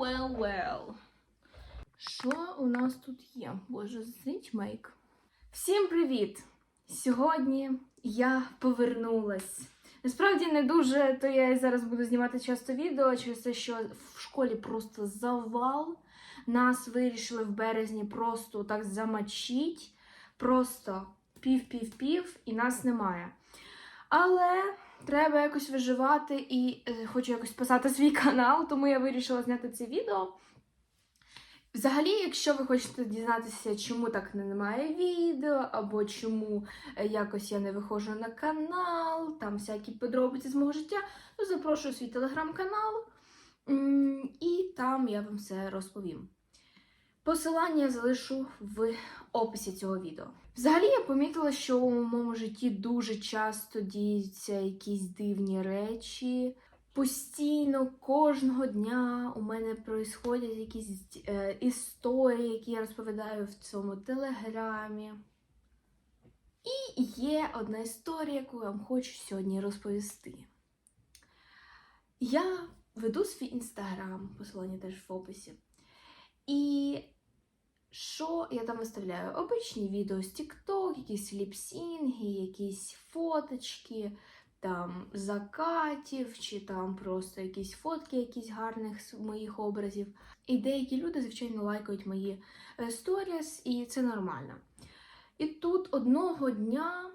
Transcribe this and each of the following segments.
well, well. Що у нас тут є? Боже, зріть мейк. Всім привіт! Сьогодні я повернулась. Насправді не дуже, то я і зараз буду знімати часто відео через те, що в школі просто завал. Нас вирішили в березні просто так замочить. Просто пів-пів-пів, і нас немає. Але треба якось виживати і е, хочу якось спасати свій канал, тому я вирішила зняти це відео. Взагалі, якщо ви хочете дізнатися, чому так немає відео, або чому е, якось я не виходжу на канал, там всякі подробиці з мого життя, то запрошую свій телеграм-канал, і там я вам все розповім. Посилання залишу в описі цього відео. Взагалі, я помітила, що у моєму житті дуже часто діються якісь дивні речі. Постійно кожного дня у мене происходять якісь е, історії, які я розповідаю в цьому телеграмі. І є одна історія, яку я вам хочу сьогодні розповісти. Я веду свій інстаграм, посилання теж в описі. І що я там виставляю? Обичні відео з TikTok, якісь ліпсінги, якісь фоточки, там закатів, чи там просто якісь фотки, якісь гарних моїх образів. І деякі люди, звичайно, лайкають мої е, сторіс, і це нормально. І тут одного дня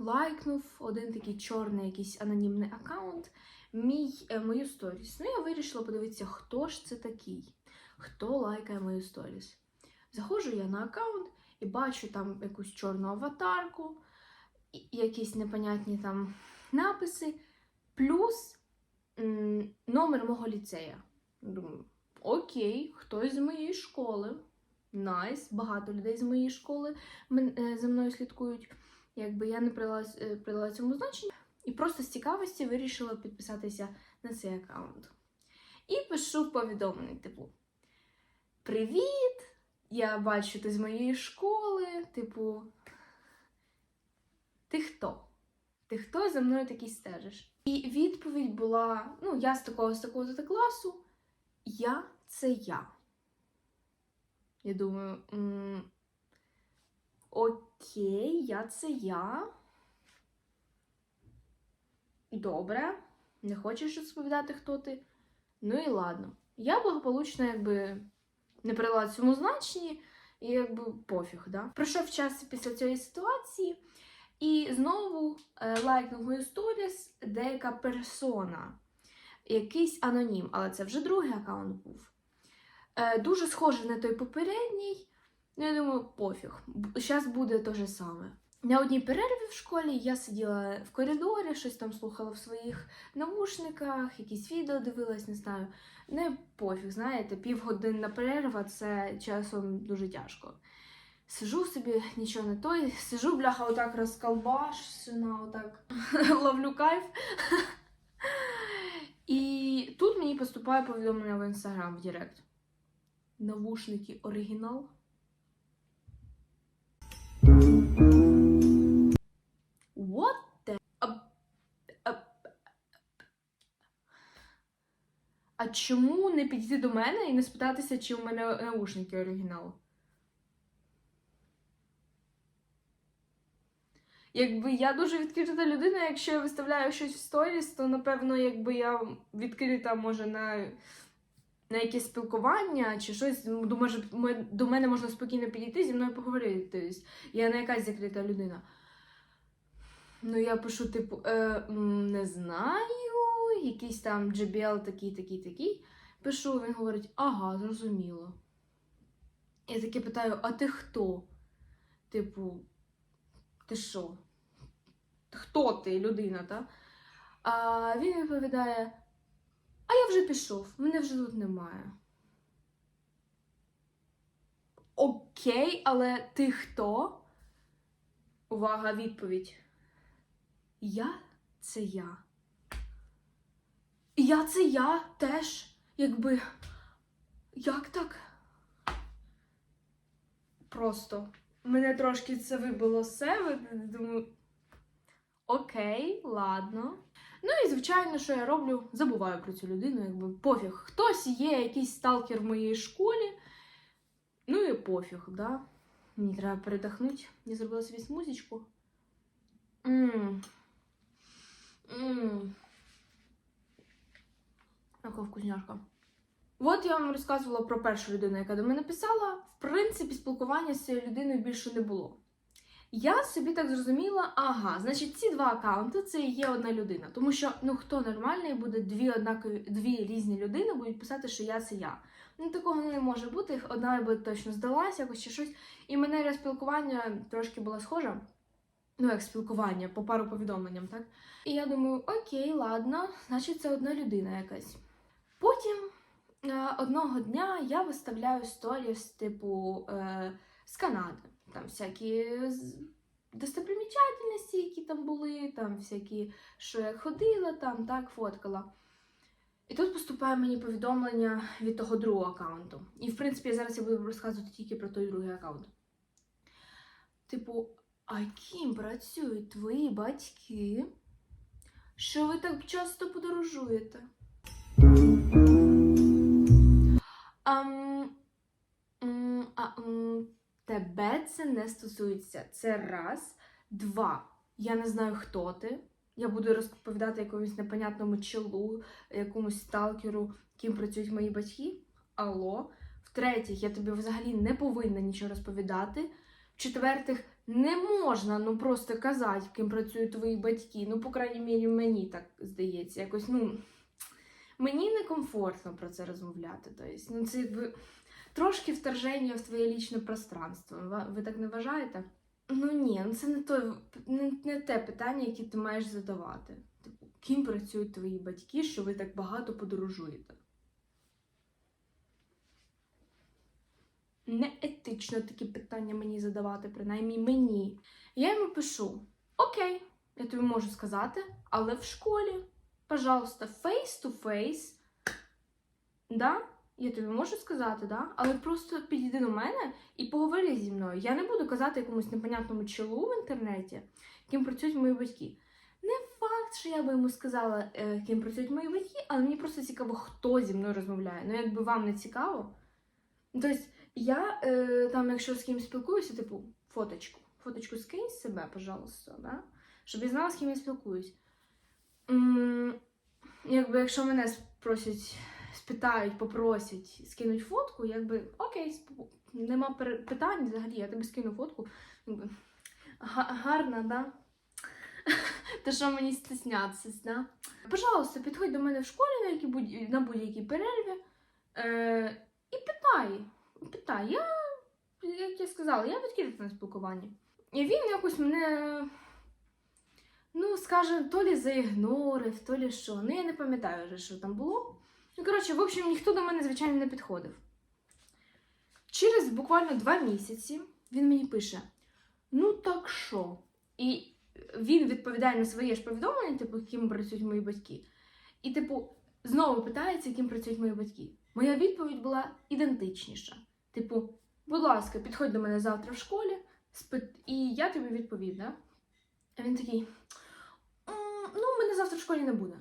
лайкнув один такий чорний якийсь анонімний аккаунт мій, е, мою сторіс. Ну, я вирішила подивитися, хто ж це такий, хто лайкає мою сторіс. Заходжу я на аккаунт і бачу там якусь чорну аватарку, якісь непонятні там написи, плюс номер мого ліцея. Думаю, окей, хтось з моєї школи. Найс, багато людей з моєї школи е, за мною слідкують. Якби я не придала, е, цьому значення. І просто з цікавості вирішила підписатися на цей аккаунт. І пишу повідомлення, типу: Привіт! Я бачу, ти з моєї школи, типу. Ти хто? Ти хто за мною такий стежиш? І відповідь була: ну, я з такого з такого то класу, я це я. Я думаю, м- окей, я це я. Добре, не хочеш розповідати, хто ти? Ну і ладно. Я благополучно, якби не придала цьому значенні, і якби пофіг, да? Пройшов час після цієї ситуації, і знову е, лайкнув мою сторіс деяка персона, якийсь анонім, але це вже другий аккаунт був. Е, дуже схожий на той попередній. Ну, я думаю, пофіг. Зараз буде те же саме. На одній перерві в школі я сиділа в коридорі, щось там слухала в своїх навушниках, якісь відео дивилась, не знаю. Не пофіг, знаєте, півгодинна перерва це часом дуже тяжко. Сижу собі, нічого не той, сижу, бляха, отак розколбашена, отак ловлю кайф. І тут мені поступає повідомлення в інстаграм в Директ. Навушники оригінал. What the... А, а, а чому не підійти до мене і не спитатися, чи у мене наушники оригінал? Якби я дуже відкрита людина, якщо я виставляю щось в сторіс, то напевно, якби я відкрита, може, на, на якесь спілкування чи щось, ну, до, може, до мене можна спокійно підійти зі мною поговорити. Тобто, я не якась закрита людина. Ну, я пишу, типу, е, не знаю, якийсь там JBL такий, такий, такий. Пишу, він говорить, ага, зрозуміло. Я таке питаю, а ти хто? Типу, ти що? Хто ти, людина, та? А він відповідає: А я вже пішов, мене вже тут немає. Окей, але ти хто? Увага, відповідь. Я це я. Я це я теж, якби. Як так? Просто мене трошки це вибило з себе. Думаю, Окей, ладно. Ну і звичайно, що я роблю, забуваю про цю людину, якби пофіг. Хтось є, якийсь сталкер в моїй школі. Ну і пофіг, да? Мені треба передохнути. Я зробила собі смузічку. Мм. Яка вкусняшка. От я вам розказувала про першу людину, яка до мене писала. В принципі, спілкування з цією людиною більше не було. Я собі так зрозуміла, ага, значить, ці два аккаунти це і є одна людина. Тому що ну хто нормальний буде дві однакові, дві різні людини будуть писати, що я це я. Ну такого не може бути. Одна би точно здалася, якось чи щось. І манера спілкування трошки була схожа. Ну, як спілкування, по пару повідомленням, так? І я думаю, окей, ладно, значить, це одна людина якась. Потім е, одного дня я виставляю сторіс, типу, е, з Канади. Там всякі достопримічательності, які там були, там всякі, що я ходила, там так фоткала. І тут поступає мені повідомлення від того другого аккаунту. І, в принципі, зараз я буду розказувати тільки про той другий аккаунт. Типу, а ким працюють твої батьки? Що ви так часто подорожуєте? Ам, м, а, тебе це не стосується. Це раз. Два. Я не знаю, хто ти. Я буду розповідати якомусь непонятному челу, якомусь сталкеру, ким працюють мої батьки. Алло. В-третіх, я тобі взагалі не повинна нічого розповідати. В-четвертих, не можна ну просто казати, ким працюють твої батьки. Ну, по крайній мірі, мені так здається. Якось, ну, мені некомфортно про це розмовляти. Тобто, ну, це якби трошки вторження в твоє лічне пространство. Ви так не вважаєте? Ну ні, ну це не той не, не те питання, яке ти маєш задавати. Типу, ким працюють твої батьки, що ви так багато подорожуєте? Неетично такі питання мені задавати, принаймні мені. Я йому пишу: Окей, я тобі можу сказати, але в школі, пожалуйста, face to face. Да? Я тобі можу сказати, да? але просто підійди до мене і поговори зі мною. Я не буду казати якомусь непонятному челу в інтернеті, ким працюють мої батьки. Не факт, що я би йому сказала, е, ким працюють мої батьки, але мені просто цікаво, хто зі мною розмовляє. Ну, якби вам не цікаво. Тобто, я е, там, якщо з кимось спілкуюся, типу, фоточку. Фоточку скинь з себе, пожалуйста, да? щоб я знала, з ким я спілкуюсь. Якби якщо мене спросять, спитають, попросять скинуть фотку, якби окей, нема питань взагалі, я тобі скину фотку. Якби, гарна, да? То що мені стіснятися, да? Пожалуйста, підходь до мене в школі на, будь- будь-якій перерві е. Питай. Я, як я сказала, я відкрита на спілкування. І він якось мене, ну, скаже, то лі заігнорив, то лі що. Ну, я не пам'ятаю вже, що там було. Ну, коротше, в общем, ніхто до мене, звичайно, не підходив. Через буквально два місяці він мені пише: Ну так що? І він відповідає на своє ж повідомлення, типу, ким працюють мої батьки. І, типу, знову питається, ким працюють мої батьки. Моя відповідь була ідентичніша. Типу, будь ласка, підходь до мене завтра в школі, і я тобі відповім, да? А він такий: «М, ну, мене завтра в школі не буде.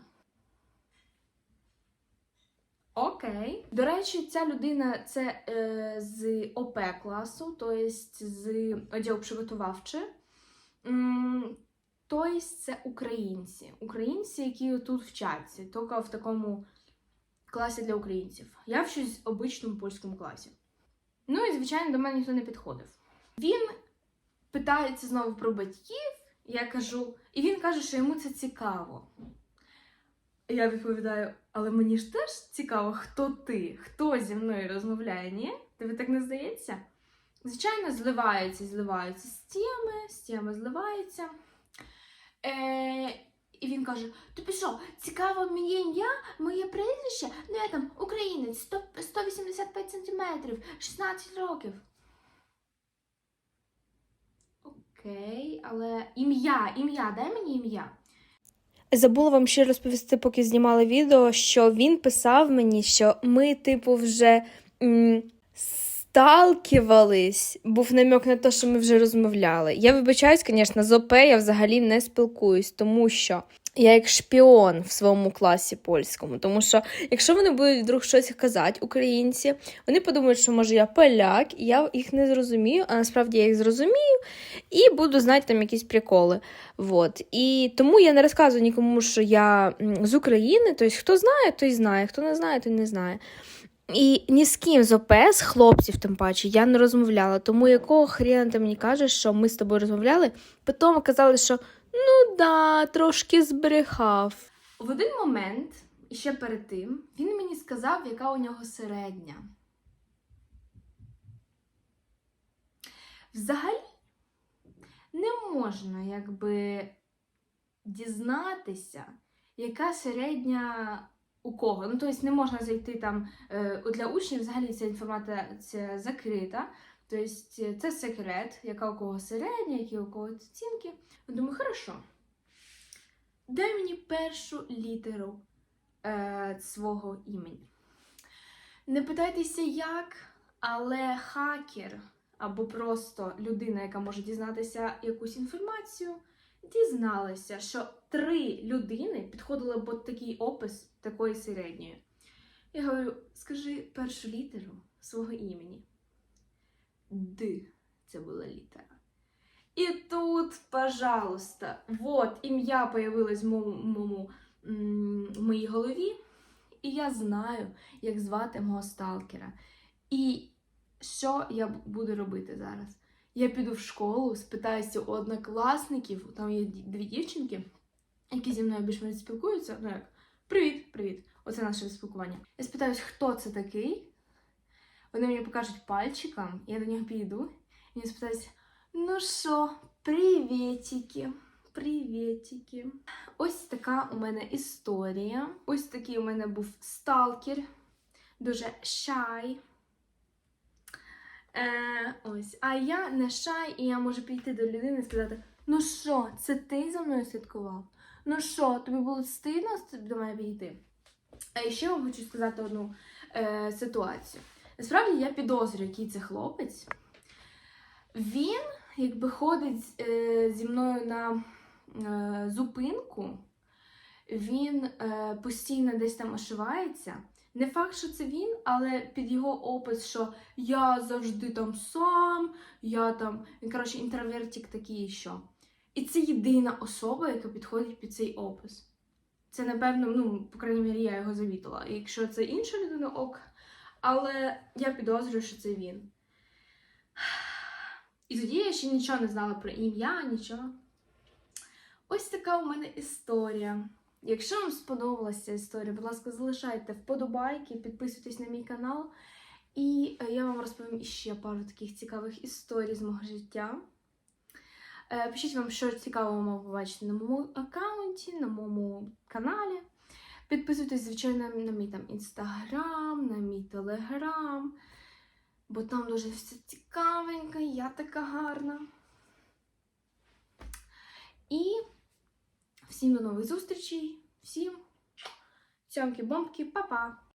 Окей. До речі, ця людина це е, з ОП класу, тобто з одягу приготувавче. Тобто це українці. Українці, які тут вчаться, тільки в такому класі для українців. Я вчусь в обичному польському класі. Ну і, звичайно, до мене ніхто не підходив. Він питається знову про батьків, я кажу, і він каже, що йому це цікаво. Я відповідаю, але мені ж теж цікаво, хто ти, хто зі мною розмовляє, ні? Тобі так не здається? Звичайно, зливаються, зливаються з теми, з теми зливаються. Е, і він каже: Тобі що, цікаво моє ім'я, моє прізвище? Ну я там українець, 100, 185 сантиметрів, 16 років. Окей, але ім'я, ім'я, дай мені ім'я. Забула вам ще розповісти, поки знімала відео, що він писав мені, що ми, типу, вже м, сталкивались. Був намек на те, що ми вже розмовляли. Я вибачаюсь, звісно, з ОП я взагалі не спілкуюсь, тому що я як шпіон в своєму класі польському. Тому що, якщо вони будуть вдруг щось казати, українці, вони подумають, що може я поляк, і я їх не зрозумію, а насправді я їх зрозумію і буду знати там якісь приколи. Вот. І тому я не розказую нікому, що я з України. Тобто, хто знає, той знає, хто не знає, той не знає. І ні з ким з ОП, з хлопців, тим паче, я не розмовляла. Тому якого хрена ти мені кажеш, що ми з тобою розмовляли? Потім казали, що ну да, трошки збрехав. В один момент, і ще перед тим, він мені сказав, яка у нього середня. Взагалі не можна якби дізнатися, яка середня у кого. Ну, тобто не можна зайти там е, для учнів, взагалі ця інформація закрита. Тобто це секрет, яка у кого середня, які у кого оцінки. Думаю, хорошо. Дай мені першу літеру е, свого імені. Не питайтеся як, але хакер або просто людина, яка може дізнатися якусь інформацію, дізналася, що три людини підходили під такий опис такої середньої. Я говорю: скажи першу літеру свого імені. Д. Це була літера. І тут, пожалуйста, вот ім'я появилось в моєму, в моїй голові, і я знаю, як звати мого сталкера. І що я буду робити зараз? Я піду в школу, спитаюся у однокласників, там є дві дівчинки, які зі мною більш-менш спілкуються. Ну як, привіт, привіт. Оце наше спілкування. Я спитаюсь, хто це такий. Вони мені покажуть пальчиком, я до нього піду, і я спитаюсь, ну що, привітики, привітики. Ось така у мене історія. Ось такий у мене був сталкер, дуже шай. Е, ось. А я не шай, і я можу підійти до людини і сказати: ну що, це ти за мною слідкував? Ну що, тобі було стидно до мене підійти? А ще вам хочу сказати одну е, ситуацію. Насправді я підозрюю, який це хлопець. Він якби ходить е, зі мною на е, зупинку, він е, постійно десь там ошивається. Не факт, що це він, але під його опис, що я завжди там сам, я там, він, коротше, інтровертик такий, що. І це єдина особа, яка підходить під цей опис. Це, напевно, ну, по крайній мірі, я його завітила. І якщо це інша людина, ок. Але я підозрюю, що це він. І тоді я ще нічого не знала про ім'я, нічого. Ось така у мене історія. Якщо вам сподобалася ця історія, будь ласка, залишайте вподобайки, підписуйтесь на мій канал. І е, я вам розповім іще пару таких цікавих історій з мого життя. Е, Пишіть вам, що цікавого ви побачити на моєму аккаунті, на моєму каналі. Підписуйтесь, звичайно, на мій там інстаграм, на мій телеграм, бо там дуже все цікавенько, я така гарна. І всім до нових зустрічей, всім цьомки-бомбки, па-па!